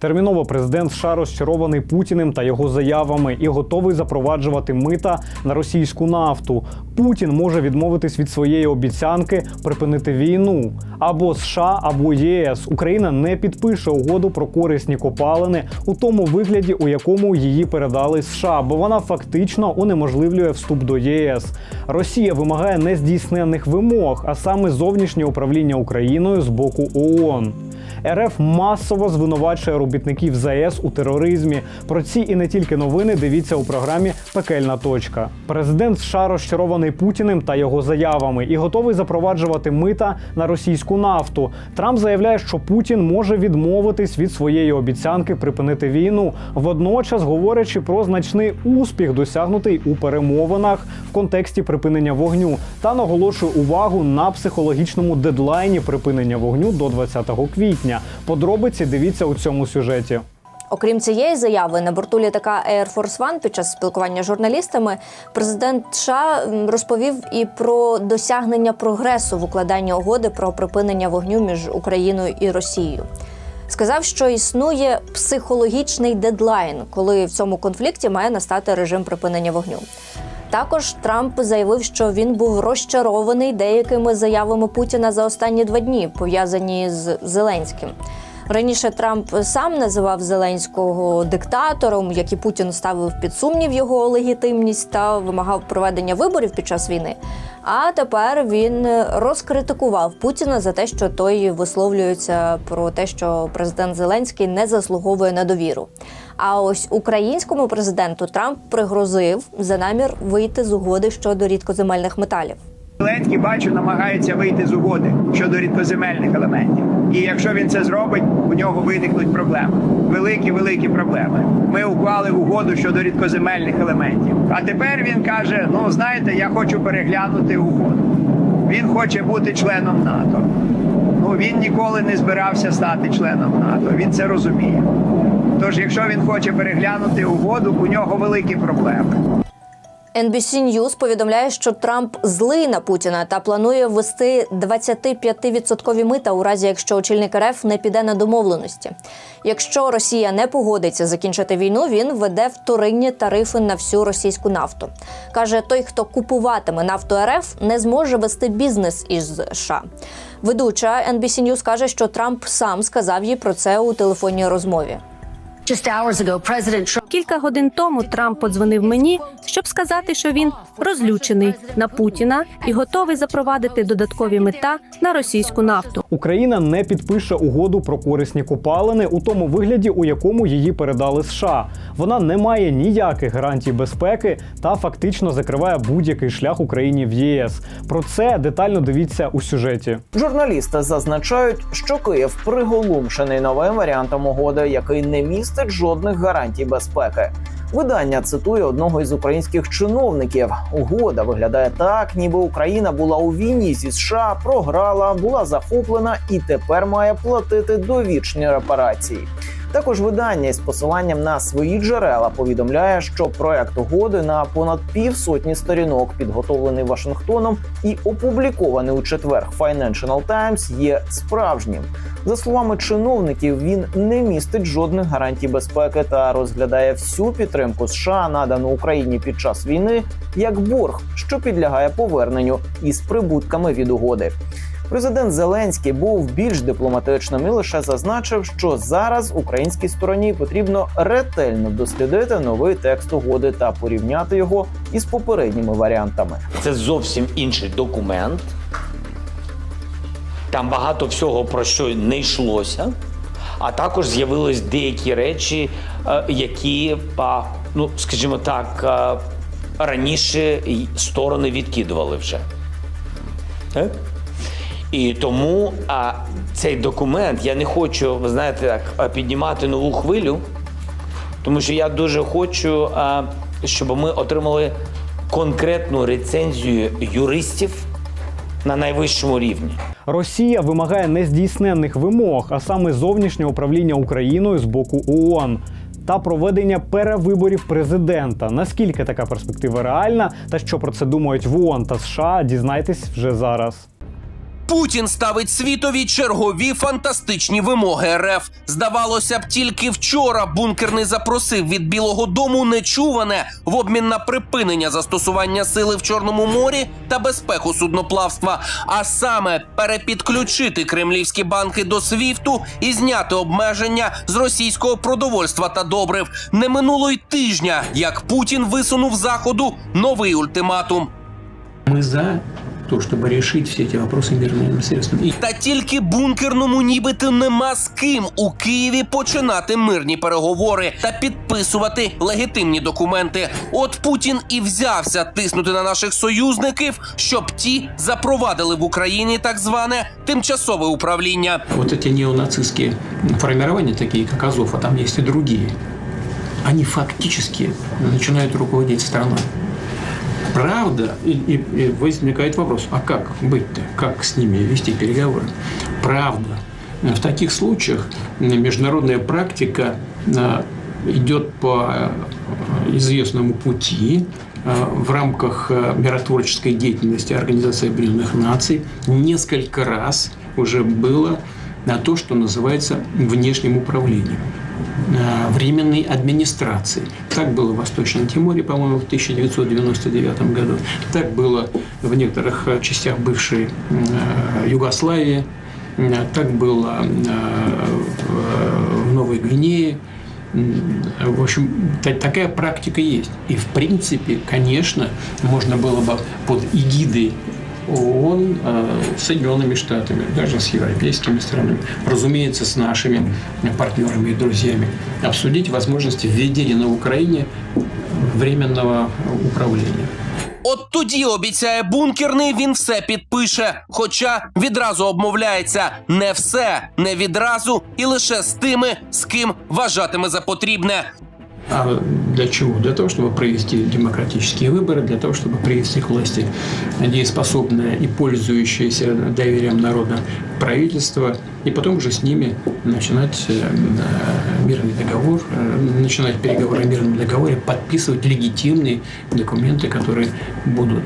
Терміново президент США розчарований Путіним та його заявами і готовий запроваджувати мита на російську нафту. Путін може відмовитись від своєї обіцянки припинити війну. Або США, або ЄС. Україна не підпише угоду про корисні копалини у тому вигляді, у якому її передали США, бо вона фактично унеможливлює вступ до ЄС. Росія вимагає нездійсненних вимог, а саме зовнішнє управління Україною з боку ООН. РФ масово звинувачує робітників ЗАЕС у тероризмі. Про ці і не тільки новини дивіться у програмі Пекельна точка. Президент США розчарований Путіним та його заявами і готовий запроваджувати мита на російську нафту. Трамп заявляє, що Путін може відмовитись від своєї обіцянки припинити війну, водночас говорячи про значний успіх, досягнутий у перемовинах в контексті припинення вогню, та наголошує увагу на психологічному дедлайні припинення вогню до 20 квітня. Подробиці дивіться у цьому сюжеті. Окрім цієї заяви, на борту літака Air Force One під час спілкування з журналістами президент США розповів і про досягнення прогресу в укладанні угоди про припинення вогню між Україною і Росією. Сказав, що існує психологічний дедлайн, коли в цьому конфлікті має настати режим припинення вогню. Також Трамп заявив, що він був розчарований деякими заявами Путіна за останні два дні, пов'язані з Зеленським. Раніше Трамп сам називав Зеленського диктатором, як і Путін ставив під сумнів його легітимність та вимагав проведення виборів під час війни. А тепер він розкритикував Путіна за те, що той висловлюється про те, що президент Зеленський не заслуговує на довіру. А ось українському президенту Трамп пригрозив за намір вийти з угоди щодо рідкоземельних металів. Зеленський, бачу, намагається вийти з угоди щодо рідкоземельних елементів. І якщо він це зробить, у нього виникнуть проблеми. Великі, великі проблеми. Ми уклали угоду щодо рідкоземельних елементів. А тепер він каже: ну знаєте, я хочу переглянути угоду. Він хоче бути членом НАТО. Ну він ніколи не збирався стати членом НАТО. Він це розуміє. Тож, якщо він хоче переглянути угоду, у нього великі проблеми. NBC News повідомляє, що Трамп злий на Путіна та планує ввести 25% мита у разі, якщо очільник РФ не піде на домовленості. Якщо Росія не погодиться закінчити війну, він введе вторинні тарифи на всю російську нафту. каже, той, хто купуватиме нафту РФ, не зможе вести бізнес із США. Ведуча NBC News каже, що Трамп сам сказав їй про це у телефонній розмові. Кілька годин тому Трамп подзвонив мені, щоб сказати, що він розлючений на Путіна і готовий запровадити додаткові мета на російську нафту. Україна не підпише угоду про корисні копалини у тому вигляді, у якому її передали США. Вона не має ніяких гарантій безпеки та фактично закриває будь-який шлях Україні в ЄС. Про це детально дивіться у сюжеті. Журналісти зазначають, що Київ приголомшений новим варіантом угоди, який не містить жодних гарантій безпеки. Видання цитує одного із українських чиновників. Угода виглядає так, ніби Україна була у війні зі США, програла, була захоплена і тепер має платити довічні репарації. Також видання із посиланням на свої джерела повідомляє, що проект угоди на понад півсотні сторінок, підготовлений Вашингтоном і опублікований у четвер Financial Times, є справжнім. За словами чиновників, він не містить жодних гарантій безпеки та розглядає всю підтримку США, надану Україні під час війни, як борг, що підлягає поверненню із прибутками від угоди. Президент Зеленський був більш дипломатичним і лише зазначив, що зараз українській стороні потрібно ретельно дослідити новий текст угоди та порівняти його із попередніми варіантами. Це зовсім інший документ. Там багато всього про що не йшлося. А також з'явились деякі речі, е, які, ну скажімо так, е, раніше сторони відкидували вже. І тому а, цей документ я не хочу, ви знаєте, так, піднімати нову хвилю, тому що я дуже хочу, а, щоб ми отримали конкретну рецензію юристів на найвищому рівні. Росія вимагає нездійсненних вимог, а саме зовнішнє управління Україною з боку ООН. Та проведення перевиборів президента. Наскільки така перспектива реальна, та що про це думають в ООН та США, дізнайтесь вже зараз. Путін ставить світові чергові фантастичні вимоги РФ. Здавалося б, тільки вчора бункерний запросив від Білого Дому нечуване в обмін на припинення застосування сили в Чорному морі та безпеку судноплавства, а саме перепідключити кремлівські банки до СВІФТу і зняти обмеження з російського продовольства та добрив. Не минуло й тижня, як Путін висунув заходу новий ультиматум. Мы за то, чтобы решить все эти вопросы мирными средствами. И Та тільки бункерному нібито нема з ким у Києві починати мирні переговори та підписувати легітимні документи. От Путін і взявся тиснути на наших союзників, щоб ті запровадили в Україні так зване тимчасове управління. вот эти неонацистские формирования, такие как Азов, а там есть и другие, они фактически начинают руководить страной. Правда, и, и- и возникает вопрос, а как быть-то, как с ними вести переговоры? Правда. В таких случаях международная практика э, идет по э, известному пути э, в рамках миротворческой деятельности Организации Объединенных Наций несколько раз уже было на то, что называется внешним управлением временной администрации. Так было в Восточном Тиморе, по-моему, в 1999 году. Так было в некоторых э, частях бывшей э, Югославии. Э, Так было э, в- Новой Гвинее. В общем, та- такая практика есть. И в принципе, конечно, можно было бы под эгидой ООН с Соединенными Штатами, даже с европейскими странами, разумеется, с нашими партнерами и друзьями, обсудить возможности введения на Украине временного управления. От тоді обіцяє бункерний, він все підпише. Хоча відразу обмовляється не все, не відразу, і лише з тими, з ким вважатиме за потрібне. А для чего? Для того, чтобы провести демократические выборы, для того, чтобы привести к власти дееспособное и пользующееся доверием народа правительство, и потом уже с ними начинать э, э, мирный договор, э, начинать переговоры о мирном договоре, подписывать легитимные документы, которые будут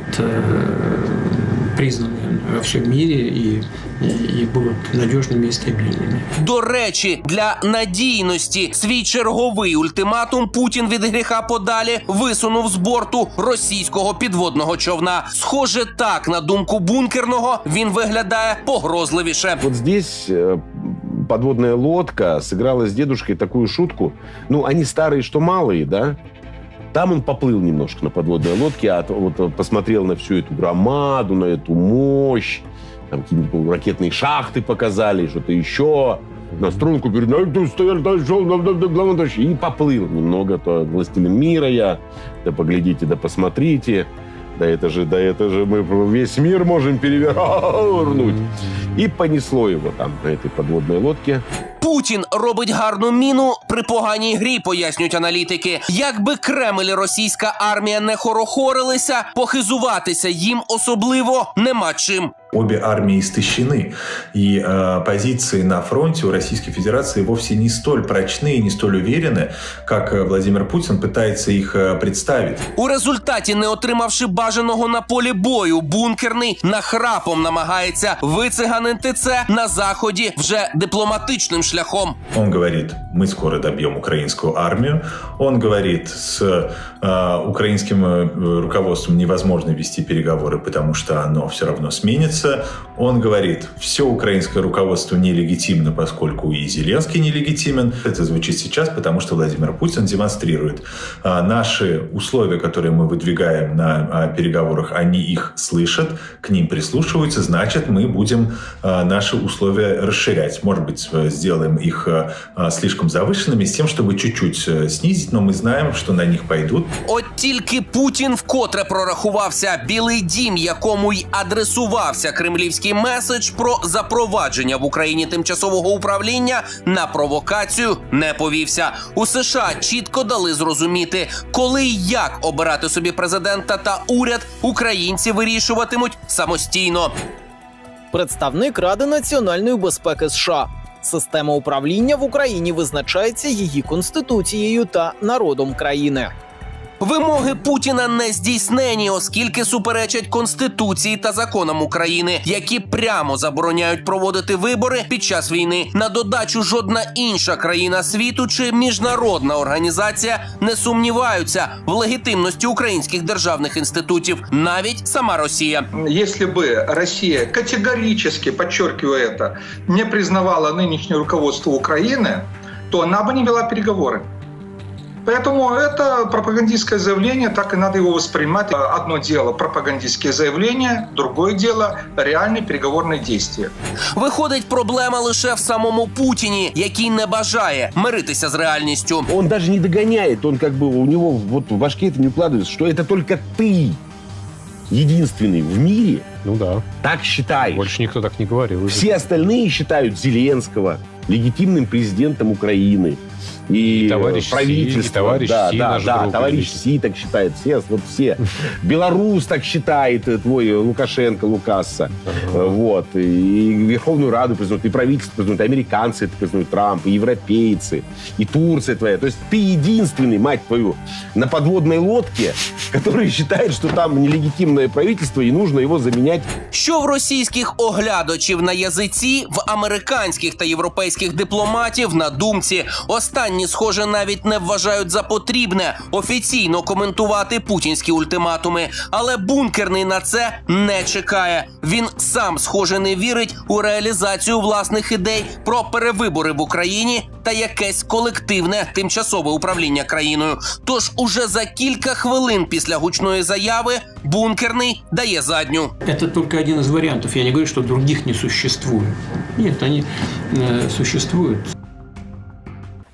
признаны во всем мире и, и, и будут надежными и стабильными. До речі, для надійності свій черговий ультиматум Путін від гріха подалі висунув з борту російського підводного човна. Схоже, так на думку бункерного він виглядає погрозливіше. Вот здесь э, подводная лодка сыграла с дедушкой такую шутку. Ну, они старые, что малые, да? Там он поплыл немножко на подводной лодке, а вот э, посмотрел на всю эту громаду, на эту мощь. Там какие-нибудь ракетные шахты показали, что-то еще. На струнку говорит, ну, стоял, да, шел, да, да, да, главное, да». и поплыл немного. То «Властелин мира» я, да поглядите, да посмотрите. Да это же, да это же мы весь мир можем перевернуть. И понесло его там на этой подводной лодке. Путін робить гарну міну при поганій грі, пояснюють аналітики. Якби Кремль і російська армія не хорохорилися, похизуватися їм особливо нема чим. Обе армии истощены, и э, позиции на фронте у Российской Федерации вовсе не столь прочны и не столь уверены, как э, Владимир Путин пытается их э, представить. У результаті, не отримавши бажаного на полі бою, бункерний нахрапом намагається вициганити це на заході вже дипломатичним шляхом. Он говорит, мы скоро добьем украинскую армию. Он говорит, с э, украинским э, руководством невозможно вести переговоры, потому что оно все равно сменится. Он говорит, все украинское руководство нелегитимно, поскольку и Зеленский нелегитимен. Это звучит сейчас, потому что Владимир Путин демонстрирует э, наши условия, которые мы выдвигаем на э, переговорах, они их слышат, к ним прислушиваются, значит, мы будем э, наши условия расширять. Может быть, э, сделаем их э, э, слишком завышенными с тем, чтобы чуть-чуть э, снизить, но мы знаем, что на них пойдут. От тільки Путін вкотре прорахувався білий дім, якому й адресувався кремлівський меседж про запровадження в Україні тимчасового управління на провокацію не повівся. У США чітко дали зрозуміти, коли і як обирати собі президента та уряд українці вирішуватимуть самостійно. Представник Ради національної безпеки США. Система управління в Україні визначається її конституцією та народом країни. Вимоги Путіна не здійснені, оскільки суперечать конституції та законам України, які прямо забороняють проводити вибори під час війни. На додачу жодна інша країна світу чи міжнародна організація не сумніваються в легітимності українських державних інститутів, навіть сама Росія. Если бы Россия категорически, подчеркиваю это, не признавала нынешнее руководство Украины, то она бы не вела переговоры. Поэтому это пропагандистское заявление, так и надо его воспринимать. Одно дело пропагандистские заявления, другое дело реальные переговорные действия. Виходить, проблема лише в самому Путіні, який не бажає миритися з реальністю. Он даже не догоняет, он как бы, у него вот в башке это не укладывается, что это только ты единственный в мире Ну да. так считаешь. Больше никто так не говорил. Все остальные считают Зеленского легитимным президентом Украины. И, И товарищ э, Си, правительство. и товарищ да, Си, да, наш да, друг товарищ великий. Си так считает. Все, вот все. Белорус так считает, э, твой э, Лукашенко, Лукаса. Э, Вот. И Верховную Раду признают, и правительство признают, и американцы это признают, Трамп, и европейцы, и Турция твоя. То есть ты единственный, мать твою, на подводной лодке, который считает, что там нелегитимное правительство, и нужно его заменять Що в російських оглядачів на язиці, в американських та європейських дипломатів на думці. Останні, схоже, навіть не вважають за потрібне офіційно коментувати путінські ультиматуми. Але бункерний на це не чекає. Він сам, схоже, не вірить у реалізацію власних ідей про перевибори в Україні та якесь колективне тимчасове управління країною. Тож уже за кілька хвилин після гучної заяви бункерний дає задню. Это только один из вариантов. Я не говорю, что других не существует. Нет, они э, существуют.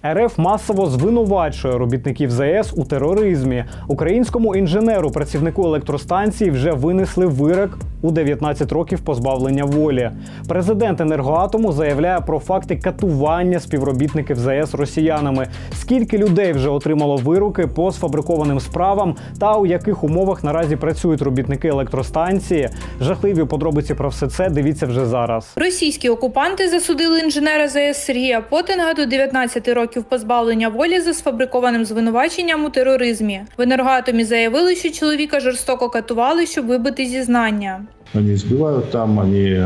РФ масово звинувачує робітників ЗАЕС у тероризмі. Українському інженеру, працівнику електростанції, вже винесли вирок у 19 років позбавлення волі. Президент енергоатому заявляє про факти катування співробітників ЗАЕС росіянами. Скільки людей вже отримало вироки по сфабрикованим справам та у яких умовах наразі працюють робітники електростанції? Жахливі подробиці про все це дивіться вже зараз. Російські окупанти засудили інженера ЗАЕС Сергія Потинга до 19 років позбавлення волі за сфабрикованим звинуваченням у тероризмі. В енергоатомі заявили, що чоловіка жорстоко катували, щоб вибити зізнання. Они избивают там, они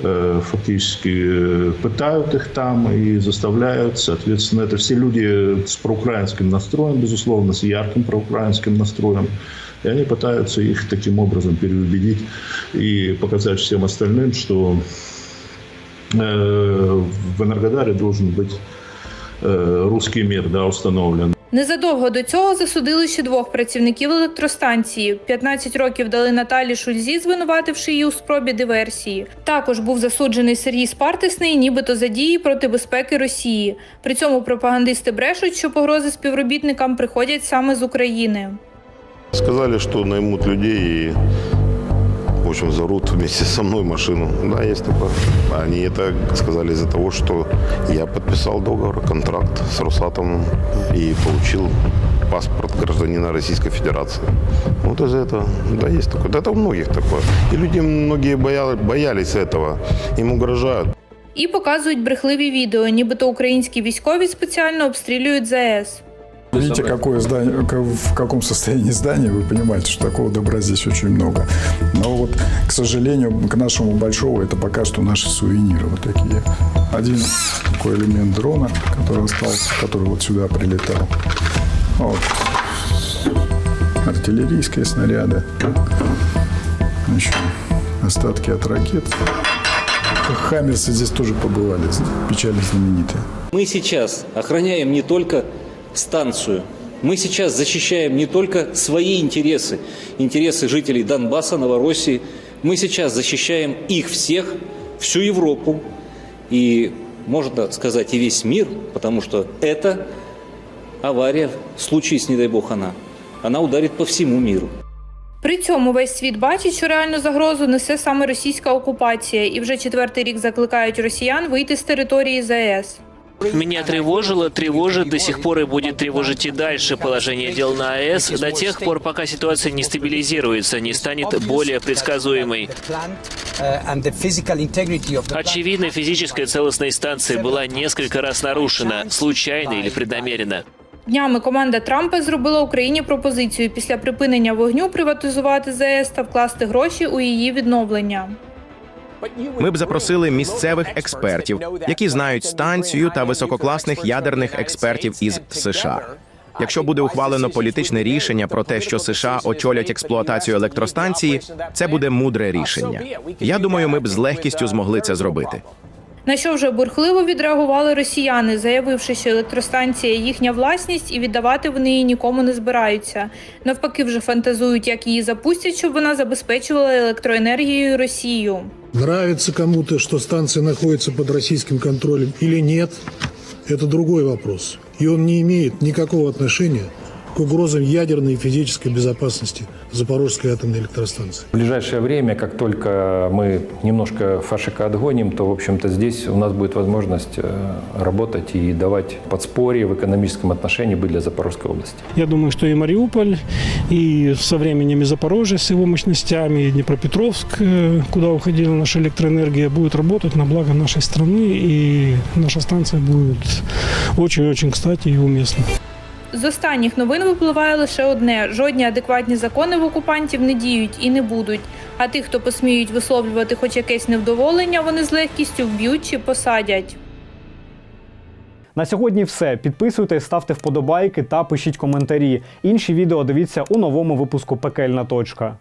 э, фактически э, пытают их там и заставляют. Соответственно, это все люди с проукраинским настроем, безусловно, с ярким проукраинским настроем. И они пытаются их таким образом переубедить и показать всем остальным, что э, в Энергодаре должен быть э, русский мир да, установлен. Незадовго до цього засудили ще двох працівників електростанції. 15 років дали Наталі Шульзі, звинувативши її у спробі диверсії. Також був засуджений Сергій Спартисний, нібито за дії проти безпеки Росії. При цьому пропагандисти брешуть, що погрози співробітникам приходять саме з України. Сказали, что наймут людей в общем, зарут вместе со мной машину. Да, есть такое. Они это сказали из-за того, что я подписал договор, контракт с Росатомом и получил паспорт гражданина Российской Федерации. Вот из-за этого, да, есть такое. Да, это у многих такое. И люди многие боя- боялись этого. Им угрожают. І показують брехливі відео, нібито українські військові спеціально обстрілюють ЗАЕС. Видите, какое здание, в каком состоянии здание, вы понимаете, что такого добра здесь очень много. Но вот, к сожалению, к нашему большому это пока что наши сувениры вот такие. Один такой элемент дрона, который остался, который вот сюда прилетал. Вот. Артиллерийские снаряды. Еще остатки от ракет. Хаммерсы здесь тоже побывали, печально знаменитые. Мы сейчас охраняем не только станцию, мы сейчас защищаем не только свои интересы, интересы жителей Донбасса, Новороссии, мы сейчас защищаем их всех, всю Европу и, можно сказать, и весь мир, потому что это авария, случись, не дай бог она, она ударит по всему миру. При цьому весь світ бачить, що реальну загрозу несе саме російська окупація, і вже четвертий рік закликають росіян вийти з території ЗАЕС. Меня тревожило, тревожит до сих пор и будет тревожить и дальше положение дел на АЭС до тех пор, пока ситуация не стабилизируется, не станет более предсказуемой. Очевидно, физическая целостность станции была несколько раз нарушена, случайно или преднамеренно. Днями команда Трампа зробила Україні пропозицію після припинення вогню приватизувати ЗАЕС та вкласти гроші у її відновлення. Ми б запросили місцевих експертів, які знають станцію та висококласних ядерних експертів із США. Якщо буде ухвалено політичне рішення про те, що США очолять експлуатацію електростанції, це буде мудре рішення. Я думаю, ми б з легкістю змогли це зробити. На що вже бурхливо відреагували росіяни, заявивши, що електростанція їхня власність і віддавати вони її нікому не збираються. Навпаки, вже фантазують, як її запустять, щоб вона забезпечувала електроенергією Росію. Нравится кому-то, что станция находится под российским контролем или нет, это другой вопрос. И он не имеет никакого отношения к угрозам ядерной и физической безопасности Запорожской атомной электростанции. В ближайшее время, как только мы немножко фашика отгоним, то, в общем-то, здесь у нас будет возможность э, работать и давать подспорье в экономическом отношении быть для Запорожской области. Я думаю, что и Мариуполь, и со временем и Запорожье с его мощностями, и Днепропетровск, э, куда уходила наша электроэнергия, будет работать на благо нашей страны, и наша станция будет очень-очень кстати и уместна. З останніх новин випливає лише одне: жодні адекватні закони в окупантів не діють і не будуть. А тих, хто посміють висловлювати хоч якесь невдоволення, вони з легкістю вб'ють чи посадять. На сьогодні все. Підписуйтесь, ставте вподобайки та пишіть коментарі. Інші відео дивіться у новому випуску Пекельна точка.